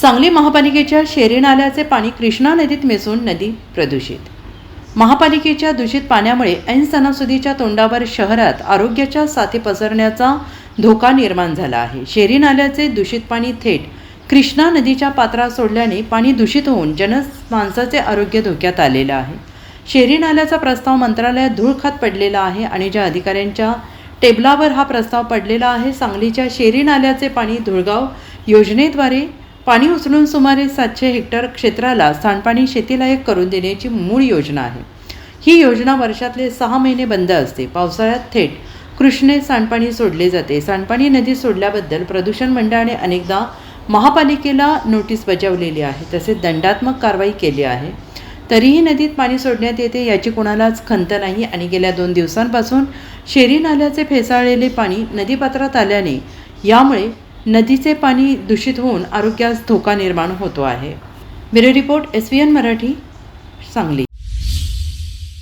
सांगली महापालिकेच्या शेरी नाल्याचे पाणी कृष्णा नदीत मिसळून नदी प्रदूषित. महापालिकेच्या दूषित पाण्यामुळे ऐन सणासुदीच्या तोंडावर शहरात आरोग्याच्या साथी पसरण्याचा धोका निर्माण झाला आहे. शेरी नाल्याचे दूषित पाणी थेट कृष्णा नदीच्या पात्रात सोडल्याने पाणी दूषित होऊन जन माणसाचे आरोग्य धोक्यात आलेलं आहे. शेरी नाल्याचा प्रस्ताव मंत्रालयात धूळखात पडलेला आहे आणि ज्या अधिकाऱ्यांच्या टेबलावर हा प्रस्ताव पडलेला आहे सांगलीच्या शेरी नाल्याचे पाणी धुळगाव योजनेद्वारे पाणी उचलून सुमारे सातशे हेक्टर क्षेत्राला सांडपाणी शेतीलायक करून देण्याची मूळ योजना आहे. ही योजना वर्षातले सहा महिने बंद असते. पावसाळ्यात थेट कृष्णे सांडपाणी सोडले जाते. सांडपाणी नदी सोडल्याबद्दल प्रदूषण मंडळाने अनेकदा महापालिकेला नोटीस बजावलेली आहे. तसेच दंडात्मक कारवाई केली आहे. तरीही नदीत पाणी सोडण्यात येते याची कोणालाच खंत नाही आणि गेल्या दोन दिवसांपासून शेरी नाल्याचे फेसाळलेले पाणी नदीपात्रात आल्याने यामुळे नदीचे पाणी दूषित होऊन आरोग्यास धोका निर्माण होतो आहे. Bureau report S V N Marathi Sangli.